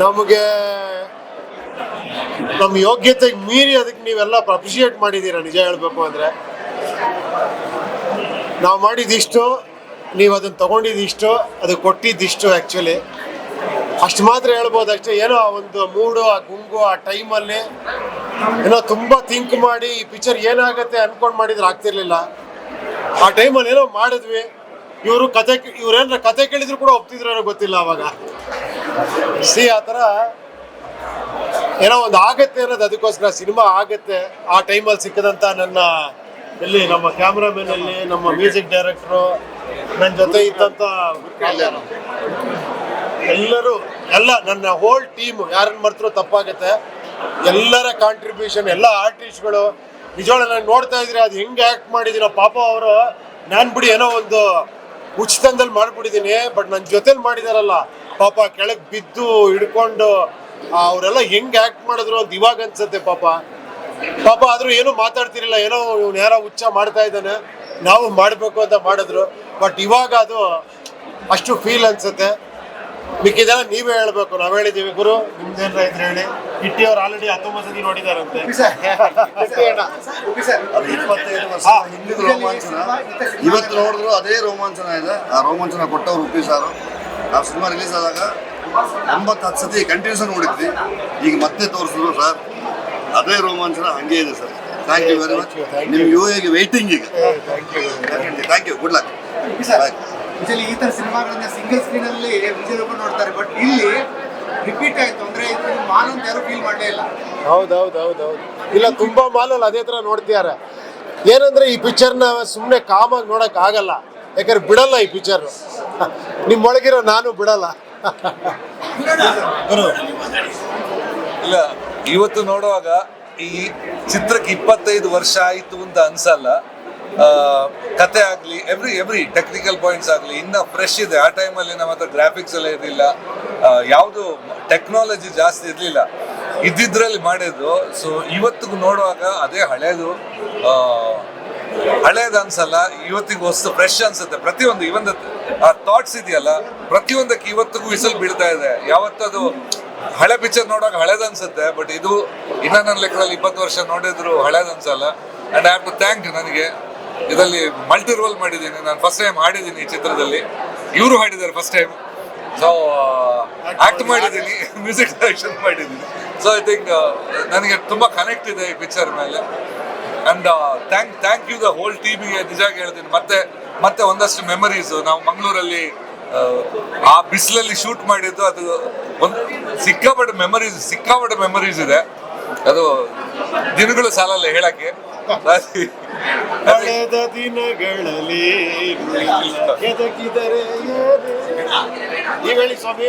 ನಮಗೆ ನಮ್ಮ ಯೋಗ್ಯತೆಗೆ ಮೀರಿ ಅದಕ್ಕೆ ನೀವೆಲ್ಲ ಅಪ್ರಿಷಿಯೇಟ್ ಮಾಡಿದ್ದೀರಾ ನಿಜ ಹೇಳಬೇಕು ಅಂದರೆ. ನಾವು ಮಾಡಿದ್ದಿಷ್ಟು ನೀವು ಅದನ್ನು ತಗೊಂಡಿದ್ದಿಷ್ಟು ಅದು ಕೊಟ್ಟಿದ್ದಿಷ್ಟು ಆ್ಯಕ್ಚುಲಿ ಅಷ್ಟು ಮಾತ್ರ ಹೇಳ್ಬೋದು ಅಷ್ಟೇ, ಏನೋ ಆ ಒಂದು ಮೂಡು ಆ ಗುಂಗು, ಆ ಟೈಮಲ್ಲಿ ಏನೋ ತುಂಬ ಥಿಂಕ್ ಮಾಡಿ, ಈ ಪಿಕ್ಚರ್ ಏನಾಗುತ್ತೆ ಅನ್ಕೊಂಡು ಮಾಡಿದ್ರೆ ಆಗ್ತಿರ್ಲಿಲ್ಲ. ಆ ಟೈಮಲ್ಲಿ ಏನೋ ಮಾಡಿದ್ವಿ. ಇವರು ಕತೆ ಇವ್ರೇನ್ರ ಕತೆ ಕೇಳಿದ್ರು ಕೂಡ ಒಪ್ತಿದ್ರು ಗೊತ್ತಿಲ್ಲ ಅವಾಗ. ಸಿ ಆ ಥರ ಏನೋ ಒಂದು ಆಗತ್ತೆ ಅನ್ನೋದು ಅದಕ್ಕೋಸ್ಕರ ಸಿನಿಮಾ ಆಗತ್ತೆ. ಆ ಟೈಮಲ್ಲಿ ಸಿಕ್ಕದಂತ ನನ್ನ ಇಲ್ಲಿ ನಮ್ಮ ಕ್ಯಾಮ್ರಾಮನ್ ಅಲ್ಲಿ, ನಮ್ಮ ಮ್ಯೂಸಿಕ್ ಡೈರೆಕ್ಟ್ರು ನನ್ನ ಜೊತೆ ಇದ್ದಂತ ಎಲ್ಲರೂ, ಎಲ್ಲ ನನ್ನ ಹೋಲ್ ಟೀಮ್ ಯಾರನ್ನ ಮರ್ತರೂ ತಪ್ಪಾಗುತ್ತೆ. ಎಲ್ಲರ ಕಾಂಟ್ರಿಬ್ಯೂಷನ್ ಎಲ್ಲ ಆರ್ಟಿಸ್ಟ್ಗಳು ನಿಜವಾಗ್ಲೂ ನಾನು ನೋಡ್ತಾ ಇದ್ರೆ ಅದು ಹೆಂಗೆ ಆ್ಯಕ್ಟ್ ಮಾಡಿದಿರೋ, ಪಾಪ ಅವರು, ನಾನು ಬಿಡಿ ಏನೋ ಒಂದು ಉಚಿತದಲ್ಲಿ ಮಾಡ್ಬಿಟ್ಟಿದ್ದೀನಿ ಬಟ್ ನನ್ನ ಜೊತೆಲಿ ಮಾಡಿದಾರಲ್ಲ, ಪಾಪ ಕೆಳಗೆ ಬಿದ್ದು ಹಿಡ್ಕೊಂಡು ಅವರೆಲ್ಲ ಹೆಂಗೆ ಆ್ಯಕ್ಟ್ ಮಾಡಿದ್ರು ಅಂತ ಇವಾಗ ಅನ್ಸುತ್ತೆ ಪಾಪ. ಪಾಪ ಆದ್ರೂ ಏನೂ ಮಾತಾಡ್ತಿರಲಿಲ್ಲ, ಏನೋ ಇವ್ನು ಯಾರೋ ಹುಚ್ಚ ಮಾಡ್ತಾ ಇದ್ದಾನೆ, ನಾವು ಮಾಡಬೇಕು ಅಂತ ಮಾಡಿದ್ರು ಬಟ್ ಇವಾಗ ಅದು ಅಷ್ಟು ಫೀಲ್ ಅನ್ಸುತ್ತೆ. ಮಿಕ್ಕಿದೆಲ್ಲ ನೀವೇ ಹೇಳ್ಬೇಕು ನಾವ್ ಹೇಳಿದೀವಿ. ಗುರು ನಿಮ್ದೇನ್ ಇದ್ರೆ ಹೇಳಿ? ಇಟ್ಟಿ ಅವ್ರು ಆಲ್ರೆಡಿ ಹತ್ತೊಂಬತ್ತು ಸತಿ ನೋಡಿದಾರಂತೆ. ಅದು ಇಪ್ಪತ್ತೈದು ವರ್ಷ. ರೋಮಾಂಚನ. ಇವತ್ತು ನೋಡಿದ್ರು ಅದೇ ರೋಮಾಂಚನ ಇದೆ. ಆ ರೋಮಾಂಚನ ಕೊಟ್ಟವ್ರು ಉಪ್ಪಿ ಸಾರು. ನಾವು ಸಿನಿಮಾ ರಿಲೀಸ್ ಆದಾಗ ಒಂಬತ್ತು ಹತ್ತು ಸತಿ ಕಂಟಿನ್ಯೂಸ್ ನೋಡಿದ್ವಿ. ಈಗ ಮತ್ತೆ ತೋರಿಸಿದ್ರು ಸರ್. ಅದೇ ರೋಮಾಂಚನ ಹಂಗೆ ಇದೆ sir. Thank you very much ನಿಮ್ಮ ಯು ಎಗೆ ವೆಯ್ಟಿಂಗ್ ಈಗ. Thank you good luck usually ಈ ತರ ಸಿನಿಮಾಗಳನ್ನ ಸಿಂಗಲ್ ಸ್ಕ್ರೀನ್ ಅಲ್ಲಿ ವಿಜಯ್ ನೋಡ್ತಾರೆ. ಬಟ್ ಇಲ್ಲಿ ರಿಪೀಟ್ ಆಯ್ತು. ಅಂದ್ರೆ ಮಾಲ್ ಅಂತ ಯಾರು ಫೀಲ್ ಮಾಡಲೇ ಇಲ್ಲ. ಹೌದು ಹೌದು ಹೌದು ಇಲ್ಲ ತುಂಬಾ ಮಾಲಲ್ಲಿ ಅದೇ ತರ ನೋಡ್ತಿದ್ದಾರೆ. ಏನಂದ್ರೆ ಈ ಪಿಕ್ಚರ್ನ ಸುಮ್ಮನೆ ಕಾಮಾಗಿ ನೋಡಕ್ ಆಗಲ್ಲ. ಯಾಕಂದ್ರೆ ಬಿಡಲ್ಲ ಈ ಪಿಕ್ಚರ್ ನಿಮ್ಮೊಳಗಿರೋ ನಾನು ಬಿಡಲ್ಲ. ಇಲ್ಲ ಇವತ್ತು ನೋಡುವಾಗ ಈ ಚಿತ್ರಕ್ಕೆ ಇಪ್ಪತ್ತೈದು ವರ್ಷ ಆಯಿತು ಅಂತ ಅನ್ಸಲ್ಲ. ಕತೆ ಆಗಲಿ ಎವ್ರಿ ಎವ್ರಿ ಟೆಕ್ನಿಕಲ್ ಪಾಯಿಂಟ್ಸ್ ಆಗಲಿ, ಇನ್ನೂ ಫ್ರೆಶ್ ಇದೆ. ಆ ಟೈಮಲ್ಲಿ ನಮ್ಮ ಹತ್ರ ಗ್ರಾಫಿಕ್ಸ್ ಎಲ್ಲ ಇರಲಿಲ್ಲ. ಯಾವುದು ಟೆಕ್ನಾಲಜಿ ಜಾಸ್ತಿ ಇರಲಿಲ್ಲ. ಇದ್ದಿದ್ರಲ್ಲಿ ಮಾಡಿದ್ದು. ಸೊ ಇವತ್ತಿಗೂ ನೋಡುವಾಗ ಅದೇ ಹಳೇದು. ಹಳೇದು ಅನ್ಸಲ್ಲ, ಇವತ್ತಿಗೆ ವಸ್ತು ಫ್ರೆಶ್ ಅನ್ಸುತ್ತೆ. ಪ್ರತಿಯೊಂದು ಇವೊಂದು ಆ ಥಾಟ್ಸ್ ಇದೆಯಲ್ಲ, ಪ್ರತಿಯೊಂದಕ್ಕೆ ಇವತ್ತಿಗೂ ವಿಸಲ್ ಬೀಳ್ತಾ ಇದೆ. ಯಾವತ್ತದು ಹಳೆ ಪಿಕ್ಚರ್ ನೋಡುವಾಗ ಹಳೇದು ಅನ್ಸುತ್ತೆ ಬಟ್ ಇದು ಇನ್ನ ನನ್ನ ಲೆಕ್ಕದಲ್ಲಿ ಇಪ್ಪತ್ತು ವರ್ಷ ನೋಡಿದ್ರು ಹಳೇದು ಅನ್ಸಲ್ಲ. And I have to thank ನನಗೆ ಇದರಲ್ಲಿ ಮಲ್ಟಿ ರೋಲ್ ಮಾಡಿದ್ದೀನಿ. ನಾನು ಫಸ್ಟ್ ಟೈಮ್ ಹಾಡಿದ್ದೀನಿ ಈ ಚಿತ್ರದಲ್ಲಿ. ಇವರು ಹಾಡಿದ್ದಾರೆ ಫಸ್ಟ್ ಟೈಮ್ ಸೊ ಆಕ್ಟ್ ಮಾಡಿದ್ದೀನಿ. ಮ್ಯೂಸಿಕ್ ಡೈರೆಕ್ಷನ್ ಮಾಡಿದ್ದೀನಿ. ಸೊ ಐ ಥಿಂಕ್ ನನಗೆ ತುಂಬ ಕನೆಕ್ಟ್ ಇದೆ ಈ ಪಿಕ್ಚರ್ ಮೇಲೆ. And thank thank you the whole ಟೀಮಿಗೆ ನಿಜ ಹೇಳ್ತೀನಿ. ಮತ್ತೆ ಮತ್ತೆ ಒಂದಷ್ಟು ಮೆಮರೀಸ್ ನಾವು ಮಂಗಳೂರಲ್ಲಿ ಆ ಬಿಸಿಲಲ್ಲಿ ಶೂಟ್ ಮಾಡಿದ್ದು ಅದು ಒಂದು ಸಿಕ್ಕಾಪಟ್ಟೆ ಮೆಮರೀಸ್ ಸಿಕ್ಕಾಪಟ್ಟೆ ಮೆಮರೀಸ್ ಇದೆ. ಅದು ದಿನಗಳು ಸಾಲಲ್ಲ ಹೇಳಕ್ಕೆ. ಕಳೆದ ದಿನಗಳಲ್ಲಿ ಕೆದಕಿದರೆ ಏನೇ? ನೀವ್ ಹೇಳಿ ಸ್ವಾಮಿ